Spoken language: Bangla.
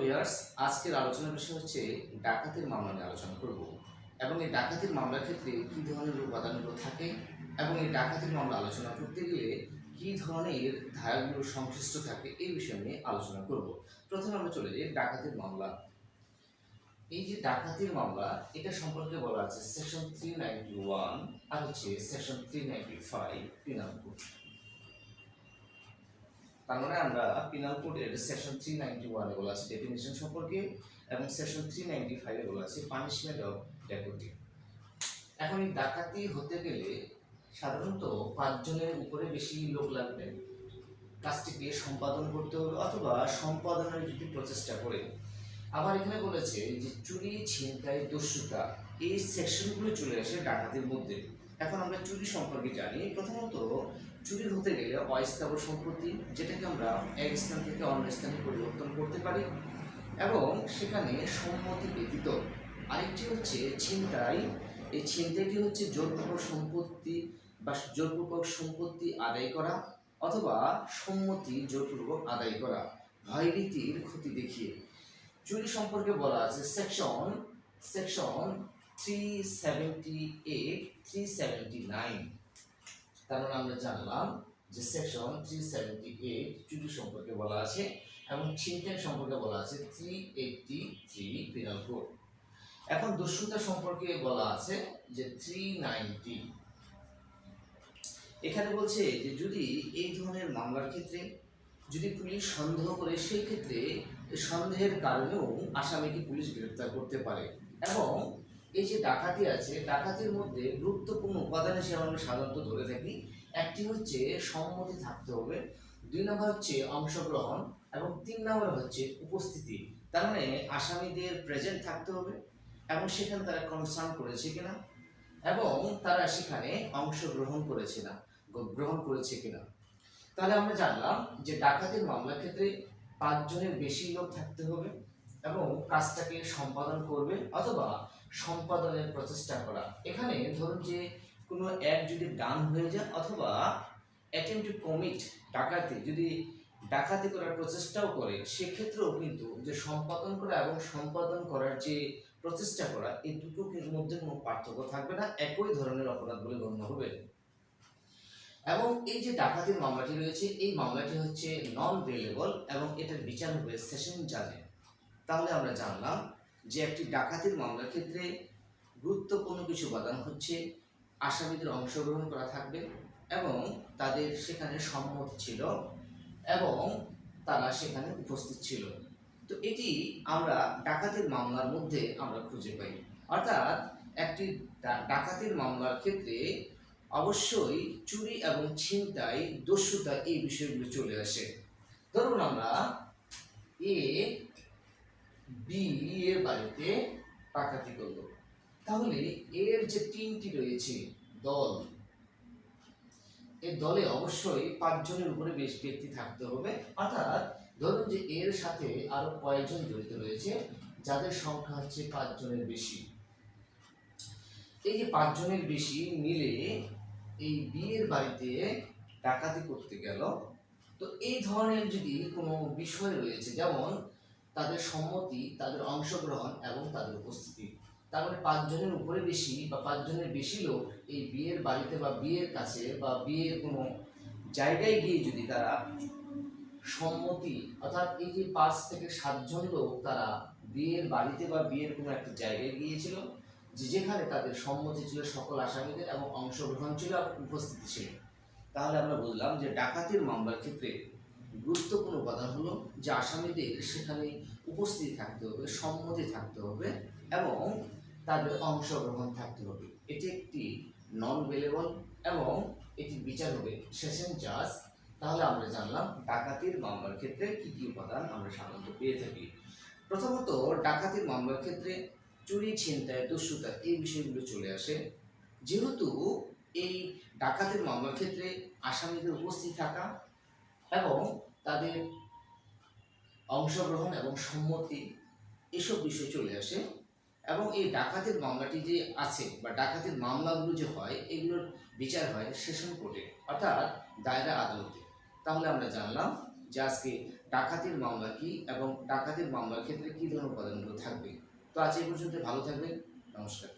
ভিউয়ার্স আজকের আলোচনার বিষয় হচ্ছে ডাকাতির মামলা নিয়ে আলোচনা করব এবং এই ডাকাতির মামলার ক্ষেত্রে কী ধরনের উপাদানগুলো থাকে এবং এই ডাকাতির মামলা আলোচনা করতে গেলে কী ধরনের ধারাগুলো সংশ্লিষ্ট থাকে এই বিষয় নিয়ে আলোচনা করব। প্রথমে আমরা চলে যাই ডাকাতির মামলা। এই যে ডাকাতির মামলা, এটা সম্পর্কে বলা আছে সেকশন থ্রি নাইনটি ওয়ান আর হচ্ছে section three ninety five code তার মানে আমরা পিনাল কোডের সেকশন থ্রি নাইনটি ওয়ানে বলা আছে ডেফিনেশন সম্পর্কে, এবং সেকশন থ্রি নাইনটি ফাইভে বলা আছে পানিশমেন্ট অফ ড্যাকোটি এখন এই ডাকাতি হতে গেলে সাধারণত পাঁচজনের উপরে বেশি লোক লাগবে। কাজটিকে সম্পাদন করতে হবে অথবা সম্পাদনের যদি প্রচেষ্টা করে। আবার এখানে বলেছে যে চুরি, ছিনতাই, দস্যুতা এই সেকশনগুলো চলে আসে ডাকাতির মধ্যে। এখন আমরা চুরি সম্পর্কে জানি। প্রথমত, চুরি হতে গেলে অস্থাবর সম্পত্তি, যেটাকে আমরা এক স্থান থেকে অন্য স্থানে পরিবর্তন করতে পারি এবং সেখানে সম্মতি ব্যতীত। আরেকটি হচ্ছে ছিনতাই। এই ছিনতাইটি হচ্ছে জোরপূর্বক সম্পত্তি বা জোরপূর্বক সম্পত্তি আদায় করা অথবা সম্মতি জোরপূর্বক আদায় করা, ভয়ভীতির ক্ষতি দেখিয়ে। চুরি সম্পর্কে বলা আছে section section three seventy eight three seventy nine তার মানে আমরা জানলাম যে সেকশন থ্রি সেভেন্টি এইট চুরি সম্পর্কে বলা আছে এবং সম্পর্কে বলা আছে three eighty three penal code এখন দস্যুতা সম্পর্কে বলা আছে যে থ্রি নাইনটি এখানে বলছে যে যদি এই ধরনের মামলার ক্ষেত্রে, যদি পুলিশ সন্দেহ করে, সেই ক্ষেত্রে সন্দেহের কারণেও আসামিকে পুলিশ গ্রেপ্তার করতে পারে এবং এই যে ডাকাতি আছে, ডাকাতির মধ্যে গুরুত্বপূর্ণ উপাদান হিসেবে আমরা সাধারণত ধরে থাকি। একটি হচ্ছে সম্মতি থাকতে হবে, দুই নম্বর হচ্ছে অংশগ্রহণ এবং তিন নম্বর হচ্ছে উপস্থিতি। তার মানে আসামিদের প্রেজেন্ট থাকতে হবে এবং সেখানে তারা কনসার্ন করেছে কিনা এবং তারা সেখানে অংশগ্রহণ করেছে না, গ্রহণ করেছে কিনা। তাহলে আমরা জানলাম যে ডাকাতির মামলার ক্ষেত্রে পাঁচজনের বেশি লোক থাকতে হবে এবং কাজটাকে সম্পাদন করবে অথবা সম্পাদনের প্রচেষ্টা করা। এখানে ধরুন যে কোনো এক যদি ডান হয়ে যায় অথবা অ্যাটেম্প কমিট ডাকাতি যদি ডাকাতি করার প্রচেষ্টাও করে, সেক্ষেত্রেও কিন্তু যে সম্পাদন করা এবং সম্পাদন করার যে প্রচেষ্টা করা, এই দুটোর মধ্যে কোনো পার্থক্য থাকবে না, একই ধরনের অপরাধ বলে গণ্য হবে। এবং এই যে ডাকাতির মামলাটি রয়েছে, এই মামলাটি হচ্ছে নন ভেলেবল এবং এটার বিচার হবে সেশন জাজে তাহলে আমরা জানলাম যে একটি ডাকাতির মামলার ক্ষেত্রে গুরুত্বপূর্ণ কিছু উপাদান হচ্ছে আসামিদের অংশগ্রহণ করা থাকবে এবং তাদের সেখানে সম্মত ছিল এবং তারা সেখানে উপস্থিত ছিল। তো এটি আমরা ডাকাতির মামলার মধ্যে আমরা খুঁজে পাই। অর্থাৎ একটি ডাকাতির মামলার ক্ষেত্রে অবশ্যই চুরি এবং ছিনতাই, দস্যুতা এই বিষয়গুলো চলে আসে। ধরুন আমরা এ বি এর বাড়িতে ডাকাতি করল। তাহলে এর যে টিমটি রয়েছে দল এই দলে অবশ্যই পাঁচজনের উপরে বেশ ব্যক্তি থাকতে হবে। অর্থাৎ ধরুন যে এর সাথে আরও কয়েকজন জড়িত রয়েছে, যাদের সংখ্যা হচ্ছে পাঁচজনের বেশি। এই যে পাঁচজনের বেশি মিলে এই বিয়ের বাড়িতে ডাকাতি করতে গেল। তো এই ধরনের যদি কোনো বিষয় রয়েছে, যেমন তাদের সম্মতি, তাদের অংশগ্রহণ এবং তাদের উপস্থিতি। তার মানে পাঁচজনের উপরে বেশি বা পাঁচজনের বেশি লোক এই বিয়ের বাড়িতে বা বিয়ের কাছে বা বিয়ের কোনো জায়গায় গিয়ে যদি তারা সম্মতি, অর্থাৎ এই যে পাঁচ থেকে সাতজন লোক তারা বিয়ের বাড়িতে বা বিয়ের কোনো একটা জায়গায় গিয়েছিল, যে যেখানে তাদের সম্মতি ছিল, সকল আসামিদের এবং অংশগ্রহণ ছিল এবং উপস্থিতি ছিল। তাহলে আমরা বুঝলাম যে ডাকাতির মামলার ক্ষেত্রে গুরুত্বপূর্ণ উপাদান হলো যে আসামিদের সেখানে উপস্থিতি থাকতে হবে, সম্মতি থাকতে হবে এবং তাদের অংশগ্রহণ থাকতে হবে। এটি একটি নন ভেলেবল এবং এটি বিচার হবে। সেশন জাজ তাহলে আমরা জানলাম ডাকাতির মামলার ক্ষেত্রে কি কি উপাদান আমরা সাধারণত পেয়ে থাকি। প্রথমত, ডাকাতির মামলার ক্ষেত্রে চুরি, ছিনতাই, দস্যুতা এই বিষয়গুলো চলে আসে। যেহেতু এই ডাকাতির মামলার ক্ষেত্রে আসামিদের উপস্থিত থাকা এবং তাদের অংশগ্রহণ এবং সম্মতি এসব বিষয় চলে আসে। এবং এই ডাকাতের মামলাটি যে আছে বা ডাকাতের মামলাগুলো যে হয়, এগুলোর বিচার হয় সেশন কোর্টে, অর্থাৎ দায়রা আদালতে। তাহলে আমরা জানলাম যে আজকে ডাকাতির মামলা কি এবং ডাকাতির মামলার ক্ষেত্রে কী ধরনের উপাদানগুলো থাকবে। তো আজ এই পর্যন্ত ভালো থাকবেন, নমস্কার।